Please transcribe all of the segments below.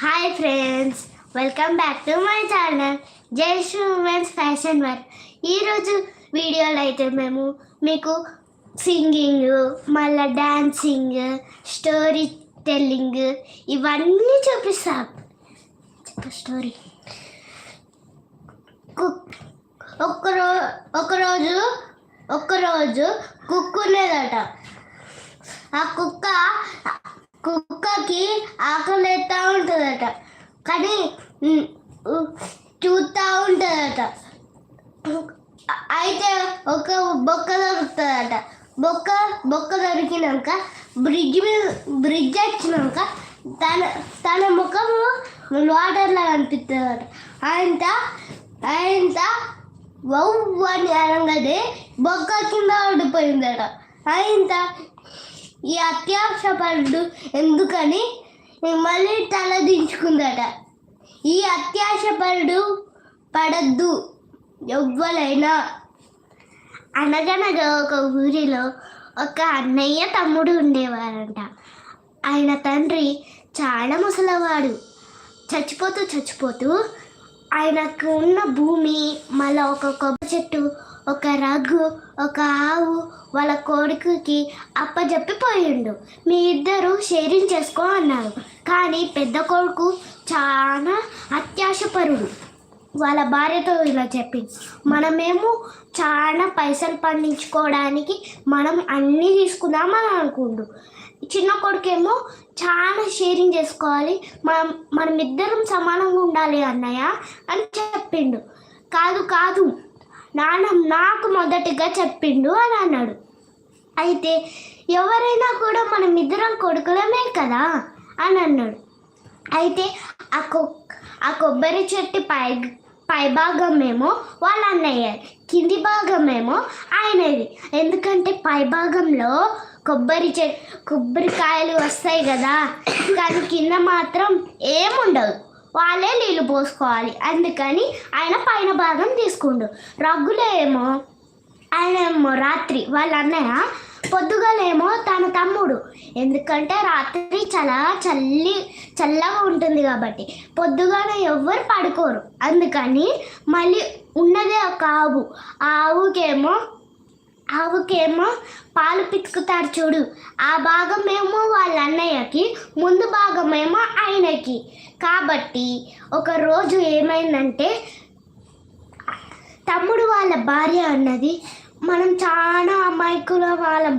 Hi friends welcome back to my channel Jai women's fashion work ఈరోజు వీడియోలో అయితే మేము మీకు సింగింగ్ మళ్ళీ డాన్సింగ్ స్టోరీ టెల్లింగ్ ఇవన్నీ చూపిస్తాం. చెప్పు స్టోరీ కుక్ ఒక్కరో ఒకరోజు ఒక్కరోజు కుక్ ఉండేదట. ఆ కుక్క కుక్కకి ఆకలి ఎత్తా ఉంటుందట. కానీ చూస్తూ ఉంటుందట. అయితే ఒక బొక్క దొరుకుతుందట. బొక్క బొక్క దొరికినాక బ్రిడ్జ్ మీద బ్రిడ్జ్ వచ్చినాక తన తన ముఖము వాటర్లో కనిపిస్తుందట ఆయన ఆయన వౌ అని అనగానే బొక్క కింద పడిపోయిందట. ఆయన ఈ అత్యాశపడు ఎందుకని మళ్ళీ తల దించుకుందట ఈ అత్యాశపరుడు పడద్దు ఎవ్వలైనా. అనగనగా ఒక ఊరిలో ఒక అన్నయ్య తమ్ముడు ఉండేవారంట. ఆయన తండ్రి చాలా ముసలివాడు. చచ్చిపోతూ చచ్చిపోతూ ఆయనకు ఉన్న భూమి మళ్ళీ ఒక కొబ్బరి చెట్టు ఒక రగ్గు ఒక ఆవు వాళ్ళ కొడుకుకి అప్పజెప్పిపోయిండు. మీ ఇద్దరు షేరింగ్ చేసుకో అన్నారు. కానీ పెద్ద కొడుకు చాలా అత్యాశపరుడు. వాళ్ళ భార్యతో ఇలా చెప్పింది. మనమేమో చాలా పైసలు పండించుకోవడానికి మనం అన్నీ తీసుకుందామని అనుకుండు. చిన్న కొడుకేమో చాలా షేరింగ్ చేసుకోవాలి. మనం మనమిద్దరం సమానంగా ఉండాలి అన్నయ్య అని చెప్పిండు. కాదు కాదు. నాన్న నాకు మొదటిగా చెప్పిండు అని అన్నాడు. అయితే ఎవరైనా కూడా మనం ఇద్దరం కొడుకులమే కదా అని అన్నాడు. అయితే ఆ కొ ఆ కొబ్బరి చెట్టు పై పై భాగమేమో వాళ్ళ అన్నయ్య కింది భాగమేమో ఆయనది. ఎందుకంటే పై భాగంలో కొబ్బరి చె కొబ్బరికాయలు వస్తాయి కదా. కానీ కింద మాత్రం ఏముండదు వాళ్ళే నీళ్ళు పోసుకోవాలి. అందుకని ఆయన పైన భాగం తీసుకుండు. రగ్గులేమో ఆయన ఏమో రాత్రి వాళ్ళ అన్నయ్య పొద్దుగలేమో తన తమ్ముడు. ఎందుకంటే రాత్రి చాలా చల్లి చల్లగా ఉంటుంది కాబట్టి పొద్దుగానే ఎవ్వరు పడుకోరు. అందుకని మళ్ళీ ఉన్నదే ఒక ఆవు. ఆ ఆవుకేమో ఆవుకేమో పాలు పితుకుతారు చూడు. ఆ భాగం ఏమో వాళ్ళ అన్నయ్యకి ముందు భాగం ఏమో ఆయనకి. కాబట్టి ఒకరోజు ఏమైందంటే తమ్ముడు వాళ్ళ భార్య అన్నది మనం చాలా అమాయకుల వాళ్ళం.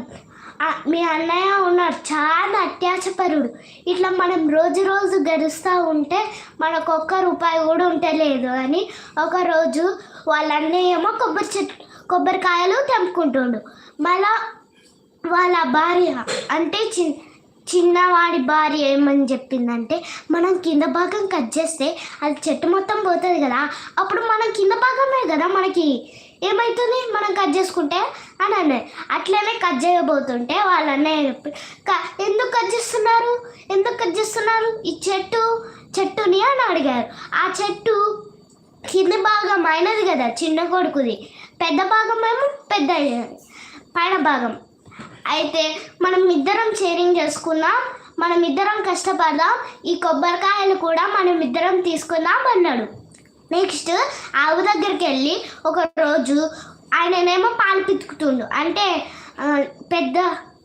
మీ అన్నయ్య ఉన్నారు చాలా అత్యాశపరుడు. ఇట్లా మనం రోజు రోజు గడుస్తూ ఉంటే మనకు ఒక్క రూపాయి కూడా ఉంటలేదు అని ఒకరోజు వాళ్ళ అన్నయ్య ఏమో కొబ్బరి చెట్టు కొబ్బరికాయలు తెంపుకుంటుండు. మళ్ళా వాళ్ళ భార్య అంటే చి చిన్నవాడి భార్య ఏమని చెప్పిందంటే మనం కింద భాగం కట్ చేస్తే అది చెట్టు మొత్తం పోతుంది కదా అప్పుడు మనం కింద భాగమే కదా మనకి. ఏమవుతుంది మనం కట్ చేసుకుంటే అని అన్నది. అట్లనే కట్ చేయబోతుంటే వాళ్ళ అన్నయ్య చెప్పి "క- ఎందుకు కట్ చేస్తున్నారు? ఎందుకు కట్ చేస్తున్నారు? ఈ చెట్టు చెట్టుని అని అడిగారు. ఆ చెట్టు కింది భాగం అయినది కదా చిన్న కొడుకుది. పెద్ద భాగం ఏమో పెద్ద పైన భాగం. అయితే మనం ఇద్దరం షేరింగ్ చేసుకుందాం. మనం ఇద్దరం కష్టపడదాం. ఈ కొబ్బరికాయలు కూడా మనం ఇద్దరం తీసుకుందాం అన్నాడు. నెక్స్ట్ ఆవు దగ్గరికి వెళ్ళి ఒక రోజు ఆయననేమో పాలు పితుకుతుండు. అంటే పెద్ద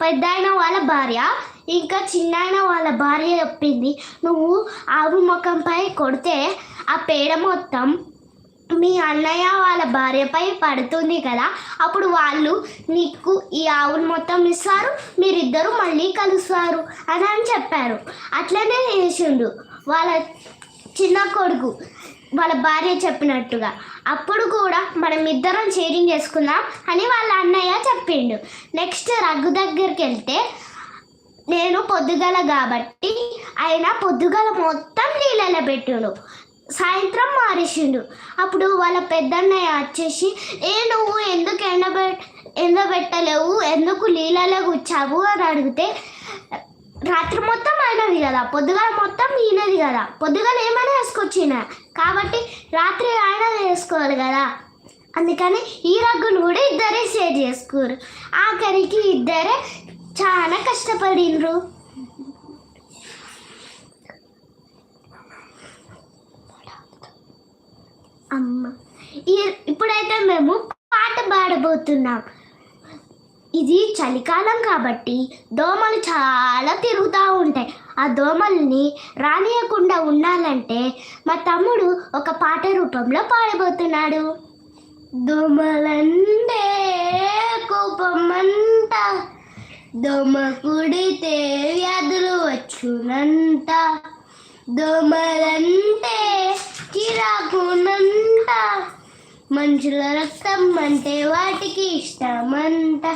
పెద్ద అయిన వాళ్ళ భార్య ఇంకా చిన్న అయిన వాళ్ళ భార్య చెప్పింది. నువ్వు ఆవు ముఖంపై కొడితే ఆ పేడ మొత్తం మీ అన్నయ్య వాళ్ళ భార్యపై పడుతుంది కదా అప్పుడు వాళ్ళు నీకు ఈ ఆవును మొత్తం ఇస్తారు మీరిద్దరూ మళ్ళీ కలుస్తారు అని అని చెప్పారు. అట్లనే చేసిండు వాళ్ళ చిన్న కొడుకు వాళ్ళ భార్య చెప్పినట్టుగా. అప్పుడు కూడా మనం ఇద్దరం షేరింగ్ చేసుకుందాం అని వాళ్ళ అన్నయ్య చెప్పిండు. నెక్స్ట్ రగ్గు దగ్గరికి వెళ్తే నేను పొద్దుగల కాబట్టి ఆయన పొద్దుగల మొత్తం నీళ్ళలో పెట్టిండు. సాయంత్రం మారేసిండు. అప్పుడు వాళ్ళ పెద్దన్నయ్య వచ్చేసి ఏ నువ్వు ఎందుకు ఎండబె ఎండబెట్టలేవు? ఎందుకు నీళ్ళలో కూర్చావు అని అడిగితే రాత్రి మొత్తం అయినది కదా పొద్దుగాల మొత్తం ఈయనది కదా పొద్దుగాల ఏమైనా వేసుకొచ్చిన. కాబట్టి రాత్రి ఆయన వేసుకోవాలి కదా. అందుకని ఈ రగ్గును కూడా ఇద్దరే షేర్ చేసుకోరు ఆఖరికి ఇద్దరే చాలా కష్టపడినరు. అమ్మ. ఈ- ఇప్పుడైతే మేము పాట పాడబోతున్నాం. ఇది చలికాలం కాబట్టి దోమలు చాలా తిరుగుతూ ఉంటాయి. ఆ దోమల్ని రానియకుండా ఉండాలంటే మా తమ్ముడు ఒక పాట రూపంలో పాడబోతున్నాడు. దోమలంటే కోపమంట దోమ కుడితే వ్యాధులు వచ్చునంట. దోమలంటే చిరాకునంట. మనుషుల రక్తం అంటే వాటికి ఇష్టమంట.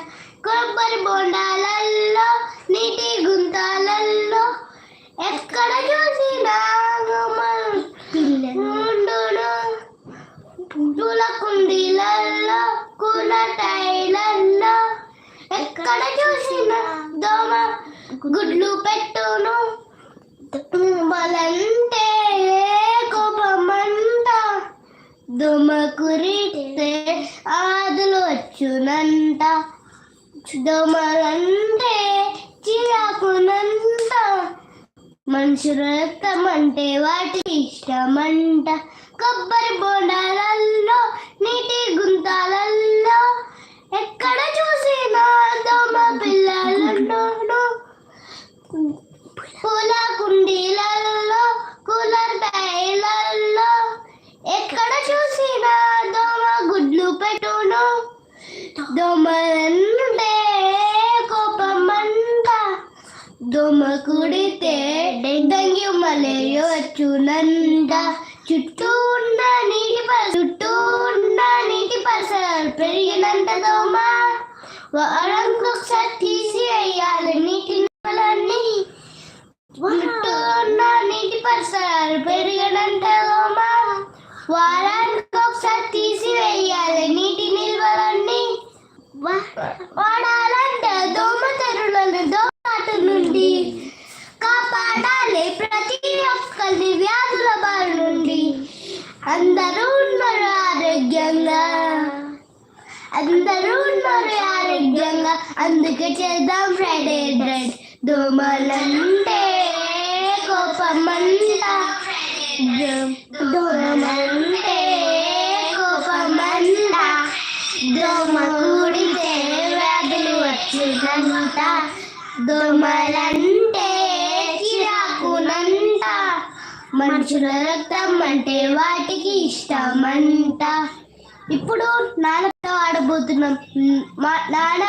కొబ్బరి బొండాలల్లో నీటి గుంతాలల్లో ఎక్కడ చూసినా పిల్లలు పూల కుండీలల్లో కూల టైలల్లో ఎక్కడ చూసినా దోమ గుడ్లు పెట్టును. బలంటే కోపమంట దోమ ఆదులు వచ్చునంట దోమలంటే చిరాకునంత. మనుషుల రక్తం అంటే వాటి ఇష్టమంట కొబ్బరి బొండాలల్లో నీటి గుంతాలల్లో ఎక్కడ చూసినా దోమ పిల్లలు పూల కుండీలలో కూలర్ టైలల్లో ఎక్కడ చూసినా దోమ గుడ్లు పెట్టును. దోమలంటే కోపమంట దోమ కుడితే డెంగ్యూ మలేరియా వచ్చునంట. చుట్టూ ఉన్న నీటి చుట్టూ ఉన్న నీటి పరిసరాలు పెరిగినంత దోమ. వారానికి ఒకసారి తీసి వేయాలి నీటి నిల్వలన్నీ చుట్టూ ఉన్న నీటి పరిసరాలు పెరిగినంత దోమ. వారానికి ఒకసారి తీసి వేయాలి నీటి నిల్వలన్నీ వా- వాడాలంటే. దోమ తెరులను దోమాట నుండి కాపాడాలి. ప్రతి ఒక్కరిని వ్యాధుల బారి నుండి అందరూ ఉన్నారు ఆరోగ్యంగా. అందరూ ఉన్నారు ఆరోగ్యంగా. అందుకే చేద్దాం ఫ్రైడే డ్రైడ్ దోమలంటే కోపమంట దో- దోమలంటే దోమలంటే చిరాకునంట. మనుషుల రక్తం అంటే వాటికి ఇష్టమంట. ఇప్పుడు నాన్నతో ఆడబోతున్నాం. మా నాన్న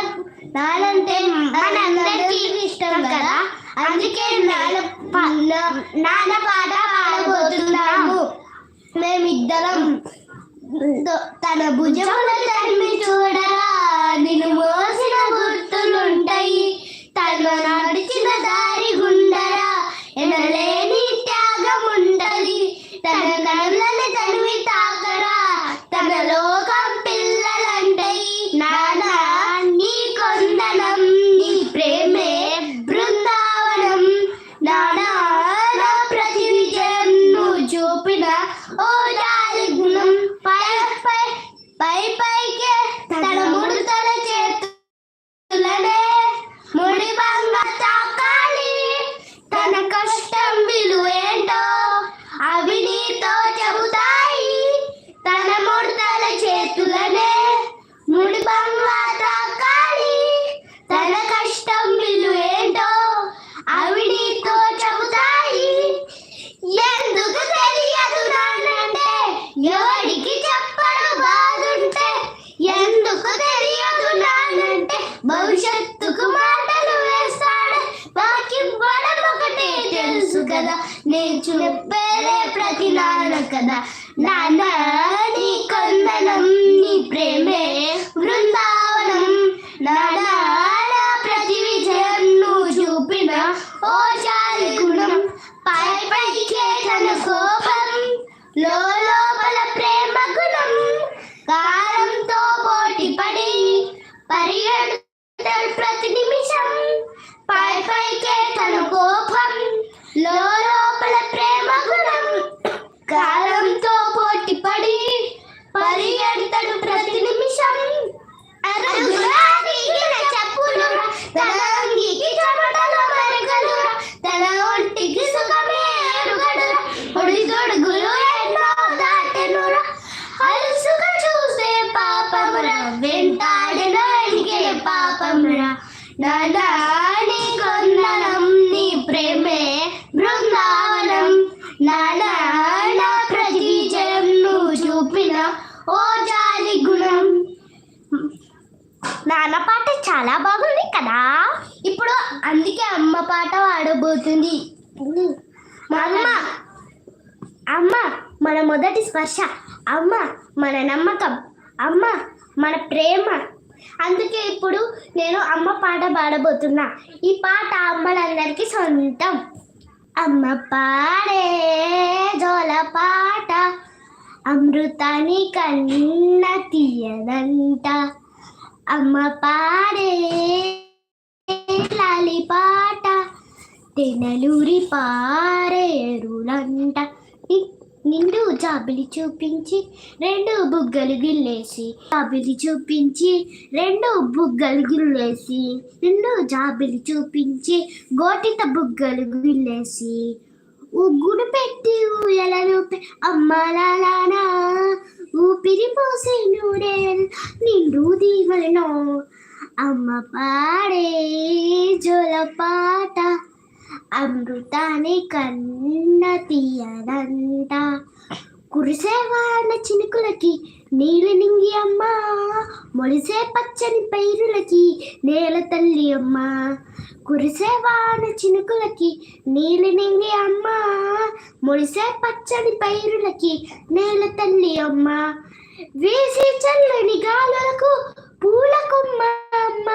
నానంటే మనందరికీ ఇష్టం కదా? అందుకే నాన్న నాన్న పాట పాడబోతున్నాము. మేమిద్దరం తన భుజముల తరిమి చూడరా నిన్ను మోసిన గుర్తులుంటాయి. అందుకే అమ్మ పాట పాడబోతుంది. మా అమ్మ అమ్మ మన మొదటి స్పర్శ. అమ్మ మన నమ్మకం. అమ్మ మన ప్రేమ. అందుకే ఇప్పుడు నేను అమ్మ పాట పాడబోతున్నా. ఈ పాట అమ్మలందరికీ సొంతం. అమ్మ పాడే జోల పాట అమృతాని కన్న తీయదంట అమ్మ పాడే లాలి పాట తెనలూరి పారేరులంట. నిండు జాబిలి చూపించి రెండు బుగ్గలు గిల్లేసి. జాబిలి చూపించి రెండు బుగ్గలు గిల్లేసి. నిండు జాబిలి చూపించి గోటిత బుగ్గలు గిల్లేసి. ఉగ్గుడు పెట్టి ఊయలను అమ్మలానా ఊపిరి పోసే నూరే నిండు దీవలను అమ్మ పాడే జోల అమృతాని అమృతాన్ని కన్న తీయదంట కురిసేవాన చినుకులకి నీళ్ళు నింగి అమ్మ మొలిసే పచ్చని పైరులకి నేల తల్లి అమ్మ. కురిసేవాన చినుకులకి నీళ్ళు నింగి అమ్మ మొలిసే పచ్చని పైరులకి నేల తల్లి అమ్మ. వేసే చల్లని గాలులకు పూల కొమ్మ అమ్మ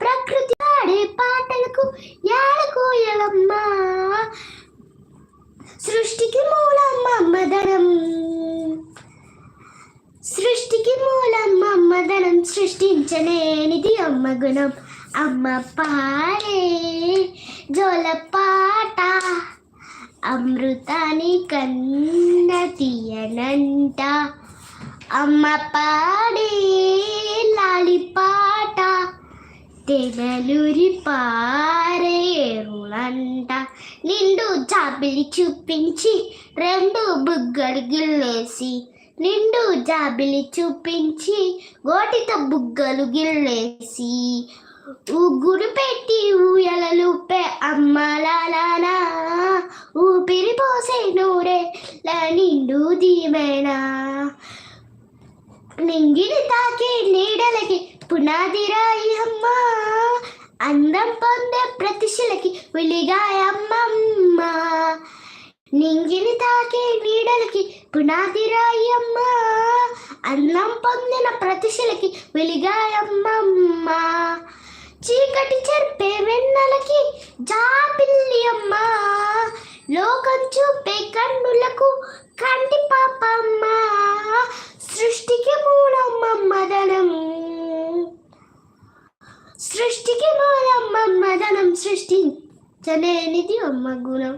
ప్రకృతి ఆడే పాటలకు యాడకోయలమ్మ సృష్టికి మూలం మదనం సృష్టికి మూలం మదనం సృష్టించలేనిది అమ్మ గుణం. అమ్మ పాడే జోల పాట అమృతాని కన్న తీయనంట. అమ్మ పాడే లాలి పాట తెనలూరి పారేరులంట నిండు జాబిలి చూపించి రెండు బుగ్గలు గిల్లేసి నిండు జాబిలి చూపించి గోటితో బుగ్గలు గిల్లేసి ఉగ్గురు పెట్టి ఊయలలుపే అమ్మలానా ఊపిరి పోసే నూరే లా నిండు దీవెనా. నింగిని తాకే నీడలకి పునాది అందం పొందే ప్రతిశలకి వెలిగాయమ్మమ్మ నింగిని తాకే నీడలకి పునాది రాయి అందం పొందిన ప్రతిశలకి వెలిగాయమ్మమ్మ చీకటి చెరిపే వెన్నలకి జాపిల్లి అమ్మ లోకం చూపే కన్నులకు కంటి పాపమ్మ సృష్టికి మూలమ్మ మమ్మదనం సృష్టికి మూలమ్మ మమ్మదనం సృష్టించలేనిది అమ్మ గుణం.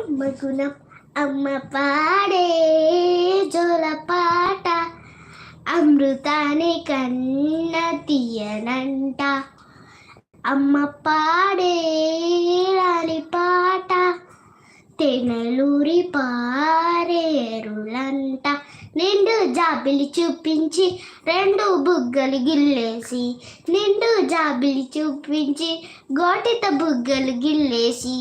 అమ్మ గుణం అమ్మ పాడే జోల పాట. అమృతాన్ని కన్న తీయనంట. అమ్మ పాడే రాని పాట తెనలూరి పారేరులంట నిండు జాబిలి చూపించి రెండు బుగ్గలు గిల్లేసి నిండు జాబిలి చూపించి గోటిత బుగ్గలు గిల్లేసి.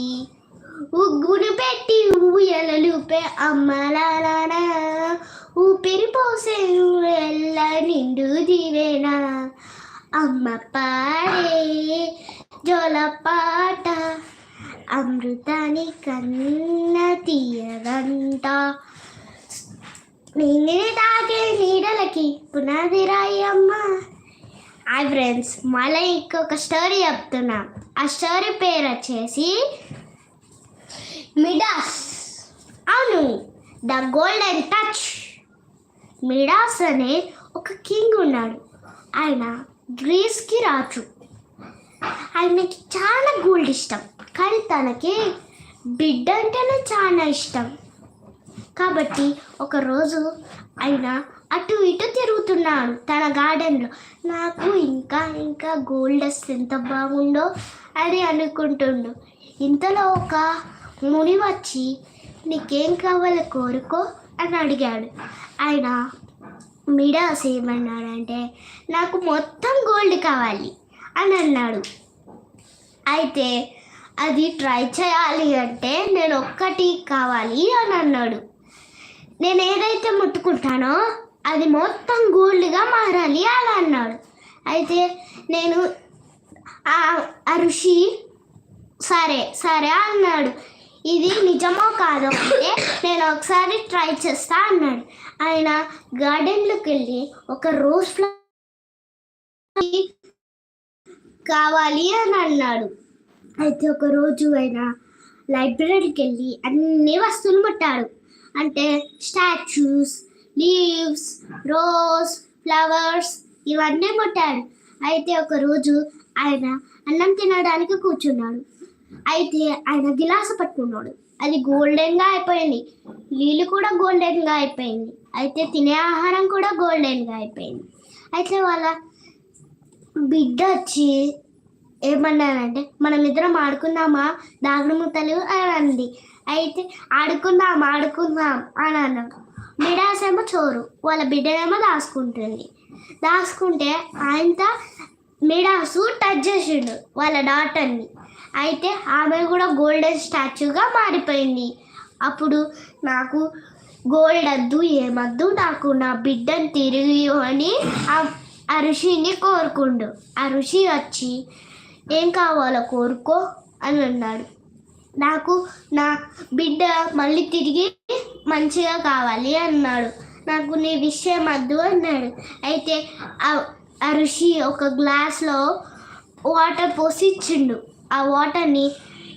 ఉగ్గును పెట్టి ఊయలలుపే అమ్మలానా ఊపిరి పోసే ఎల్ల నిండు దివేనా. అమ్మ పాడే జోల పాట అమృతాని కన్న తీయదంట నిన్నే తాగే నీడలకి పునాది రాయి అమ్మ. హాయ్ ఫ్రెండ్స్ మళ్ళీ ఇంకొక స్టోరీ చెప్తున్నా. ఆ స్టోరీ పేరు వచ్చేసి మిడాస్. అవును ద గోల్డెన్ టచ్. మిడాస్ అనే ఒక కింగ్ ఉన్నాడు. ఆయన గ్రీస్కి రాజు. ఆయనకి చాలా గోల్డ్ ఇష్టం. కానీ తనకి బిడ్డ అంటేనే చాలా ఇష్టం. కాబట్టి ఒకరోజు ఆయన అటు ఇటు తిరుగుతున్నాడు. తన గార్డెన్లో నాకు ఇంకా ఇంకా గోల్డ్ వస్తే ఎంత బాగుండో అని అనుకుంటుండు. ఇంతలో ఒక ముని వచ్చి నీకేం కావాలో కోరుకో అని అడిగాడు. ఆయన మిడాస్ ఏమన్నాడంటే నాకు మొత్తం గోల్డ్ కావాలి అని అన్నాడు. అయితే అది ట్రై చేయాలి అంటే నేను ఒక్కటి కావాలి అని అన్నాడు. నేను ఏదైతే ముట్టుకుంటానో అది మొత్తం గోల్డ్గా మారాలి అని అన్నాడు. అయితే నేను ఆ- ఆ ఋషి సరే సరే అన్నాడు. ఇది నిజమో కాదో అంటే నేను ఒకసారి ట్రై చేస్తా అన్నాడు. ఆయన గార్డెన్లోకి వెళ్ళి ఒక రోజ్ ఫ్లవర్ కావాలి అని అన్నాడు. అయితే ఒక రోజు ఆయన లైబ్రరీకి వెళ్ళి అన్ని వస్తువులు ముట్టాడు. అంటే స్టాచ్యూస్ లీవ్స్ రోజ్ ఫ్లవర్స్ ఇవన్నీ ముట్టాడు. అయితే ఒకరోజు ఆయన అన్నం తినడానికి కూర్చున్నాడు. అయితే ఆయన గిలాస పట్టుకున్నాడు. అది గోల్డెన్గా అయిపోయింది. నీళ్ళు కూడా గోల్డెన్గా అయిపోయింది. అయితే తినే ఆహారం కూడా గోల్డెన్గా అయిపోయింది. అయితే వాళ్ళ బిడ్డ వచ్చి ఏమన్నానంటే మనం ఇద్దరం ఆడుకుందామా? దాగుడుమూతలు అని అంది. అయితే ఆడుకుందాం ఆడుకుందాం అని అన్నాడు. బిడాసేమో చోరు వాళ్ళ బిడ్డనేమో దాచుకుంటుంది. దాచుకుంటే ఆయనతో మిడాసు టచ్ చేసిండు వాళ్ళ డాటర్ని అయితే ఆమె కూడా గోల్డెన్ స్టాచ్యూగా మారిపోయింది. అప్పుడు నాకు గోల్డ్ వద్దు ఏమద్దు నాకు నా బిడ్డను తిరిగి అని ఆ- ఋషిని కోరుకుండు. ఆ ఋషి వచ్చి ఏం కావాలో కోరుకో అని అన్నాడు. నాకు నా బిడ్డ మళ్ళీ తిరిగి మంచిగా కావాలి అన్నాడు. నాకు నీ విషయం వద్దు అన్నాడు. అయితే ఆ- ఆ ఋషి ఒక గ్లాస్లో వాటర్ పోసి ఇచ్చిండు. ఆ వాటర్ని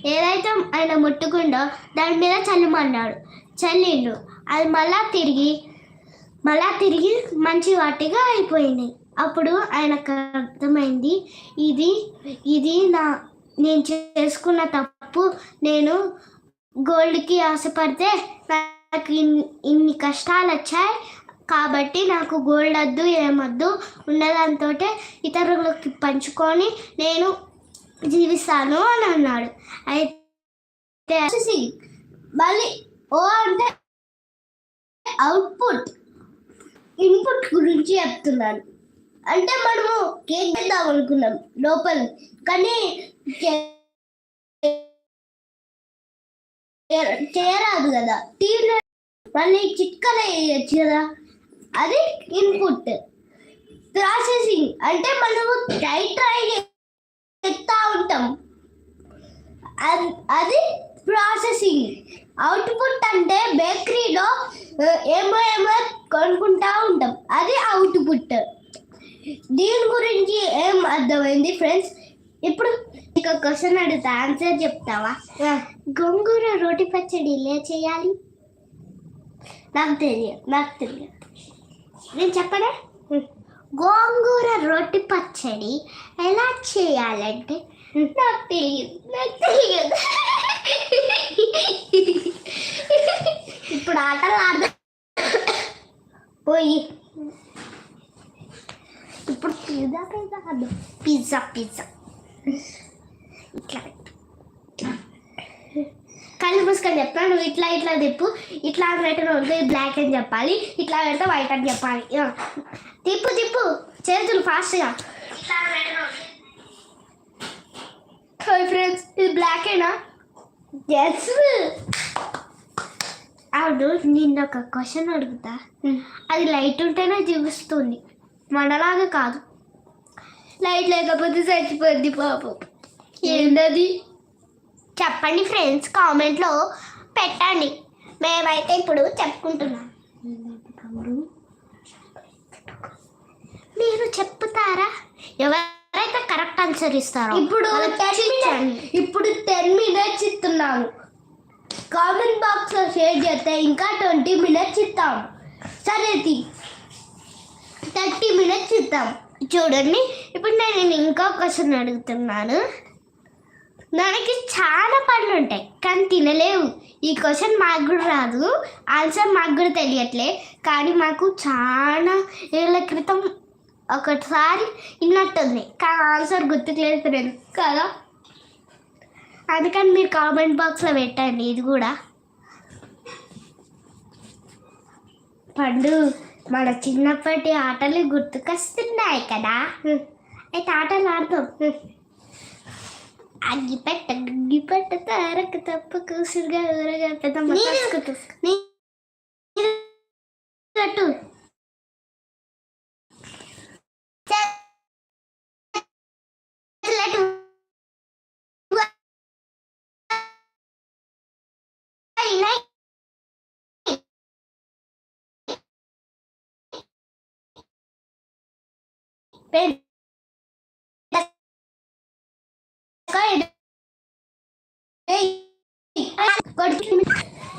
ఏదైతే ఆయన ముట్టుకుండో దాని మీద చల్లమన్నాడు. చల్లిండు అది మళ్ళా తిరిగి మళ్ళా తిరిగి మంచి వాటిగా అయిపోయింది. అప్పుడు ఆయనకు అర్థమైంది ఇది ఇది నా నేను చేసుకున్న తప్పు నేను గోల్డ్కి ఆశపడితే నాకు ఇన్ని ఇన్ని కష్టాలు వచ్చాయి కాబట్టి నాకు గోల్డ్ వద్దు ఏమొద్దు ఉన్నదంతో ఇతరులకి పంచుకొని నేను జీవిస్తాను అని అన్నాడు. అయితే మళ్ళీ ఓ అంటే అవుట్పుట్ ఇన్పుట్ గురించి చెప్తున్నాను. అంటే మనము కేక్ చేద్దాం అనుకున్నాం లోపల. కానీ చేయరాదు కదా. టీవీలో మళ్ళీ చిట్కలు వేయచ్చు కదా. అది ఇన్పుట్ ప్రాసెసింగ్ అంటే మనము ట్రై ట్రై చేస్తా ఉంటాం. అద్- ప్రాసెసింగ్ అవుట్పుట్ అంటే బేకరీలో ఏమో ఏమో కొనుక్కుంటా ఉంటాం. అది అవుట్పుట్ దీని గురించి ఏం అర్థమైంది ఫ్రెండ్స్ ఇప్పుడు ఒక క్వశ్చన్ అడుగుతా ఆన్సర్ చెప్తావా? గోంగూర రోటి పచ్చడి ఎలా చేయాలి? నాకు తెలియదు నాకు తెలియదు. నేను చెప్పనా? గోంగూర రొట్టి పచ్చడి ఎలా చేయాలంటే నాకు తెలియదు నాకు తెలియదు. ఇప్పుడు ఆటలు ఆడదాం. పోయి. ఇప్పుడు పిజ్జా పిజ్జా కాదు పిజ్జా పిజ్జా. ఇట్లా కళ్ళు మూసుకొని చెప్తా నువ్వు ఇట్లా ఇట్లా తిప్పు ఇట్లా పెట్టిన బ్లాక్ అని చెప్పాలి. ఇట్లా పెడితే వైట్ అని చెప్పాలి. తిప్పు తిప్పు. చేతులు ఫాస్ట్గా హాయ్ ఫ్రెండ్స్ ఇది బ్లాకేనా ఎస్ అవును నిన్న ఒక క్వశ్చన్ అడుగుతా. అది లైట్ ఉంటేనే చూపిస్తుంది మనలాగా కాదు. లైట్ లేకపోతే చచ్చిపోద్ది పాపం. ఏంటది చెప్పండి ఫ్రెండ్స్ కామెంట్లో పెట్టండి. మేమైతే ఇప్పుడు చెప్పుకుంటున్నాం. మీరు చెప్తారా? ఎవరైతే కరెక్ట్ ఆన్సర్ ఇస్తారో ఇప్పుడు వాళ్ళకి 10 ఇచ్చండి. minutes- ఇప్పుడు టెన్ మినిట్స్ ఇస్తున్నాను కామెంట్ బాక్స్లో షేర్ చేస్తే ఇంకా ట్వంటీ మినిట్స్ ఇస్తాం. సరే థర్టీ మినిట్స్ ఇస్తాం. చూడండి ఇప్పుడు నేను ఇంకో క్వశ్చన్ అడుగుతున్నాను. మనకి చాలా పనులు ఉంటాయి కానీ తినలేవు. ఈ క్వశ్చన్ మాకు కూడా రాదు. ఆన్సర్ మాకు కూడా తెలియట్లే. కానీ మాకు చాలా ఏళ్ళ క్రితం ఒకసారి విన్నట్టుంది కానీ ఆన్సర్ గుర్తుకు లేదు కదా? అందుకని మీరు కామెంట్ బాక్స్లో పెట్టండి. ఇది కూడా. పండు మన చిన్నప్పటి ఆటలు గుర్తుకొస్తున్నాయి కదా? అయితే ఆటలు ఆడదాం. అగ్గిపెట్ట అగ్గి పెట్ట అగ్గి పెట్ట తప్ప కూసురుగా ఊరగా పెద్దమ్మ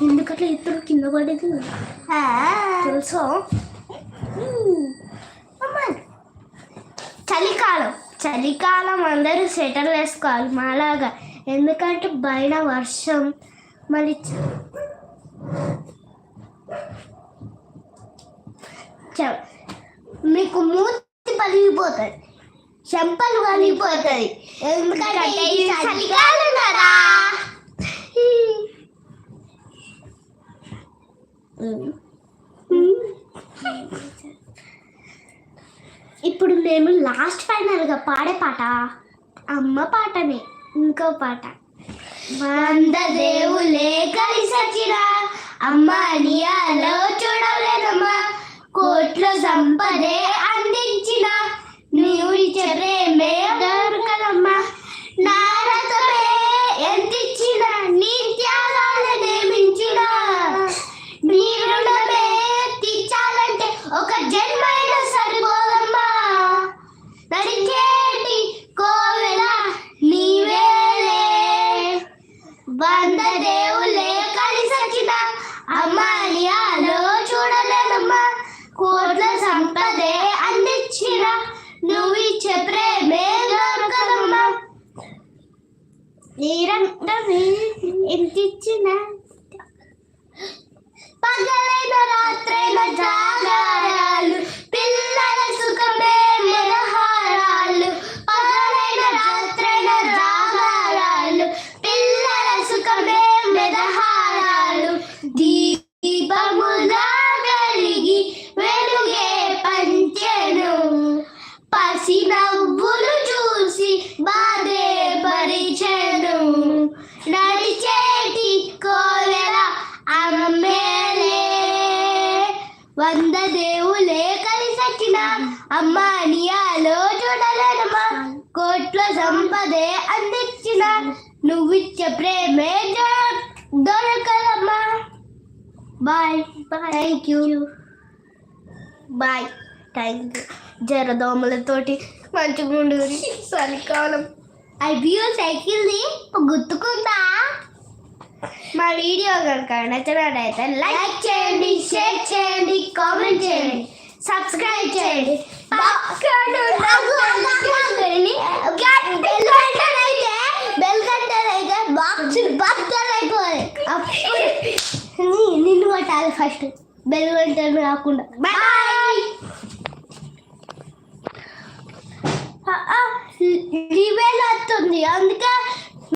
ఎందుకట్లా ఇద్దరు కింద పడేది. తెలుసా? చలికాలం. చలికాలం అందరూ స్వెటర్లు వేసుకోవాలి మాలాగా. ఎందుకంటే బయట వర్షం. మళ్ళీ మీకు మూతి పలిగిపోతుంది చెంపలు పలిగిపోతుంది ఎందుకంటే చలికాలం కదా. ఇప్పుడు మేము లాస్ట్ ఫైనల్గా పాడే పాట అమ్మ పాటనే ఇంకో పాట. వంద దేవులే కలిసి వచ్చిన అమ్మ నియాలో చూడలేదమ్మా. కోట్ల సంపదే నీవు ఇచ్చే ప్రేమే దొరకదమ్మా నీరంటే ఎంత పగలైన రాత్రైన జాగారాలు పిల్లల సుఖమే కోట్ల సంపదే అందించిన నువ్విచ్చే ప్రేమే దొర- దొరకదమ్మా. Bye thank you bye thank you జరదోమలతోటి మంచిగా ఉండదు చలికాలం. ఐబియో సైకిల్ది గుర్తుకుందా? మా వీడియో కనుక నచ్చినట్టయితే లైక్ చేయండి షేర్ చేయండి కామెంట్ చేయండి. సబ్స్క్రైబ్ చేయండి. బెల్ అయితే అయితే బాక్స్ బట్టలు అయిపోయి అప్పుడు. నిన్ను కొట్టాలి ఫస్ట్ బెల్ బటన్ రాకుండా. బాయ్ రివెల్ వస్తుంది. అందుకే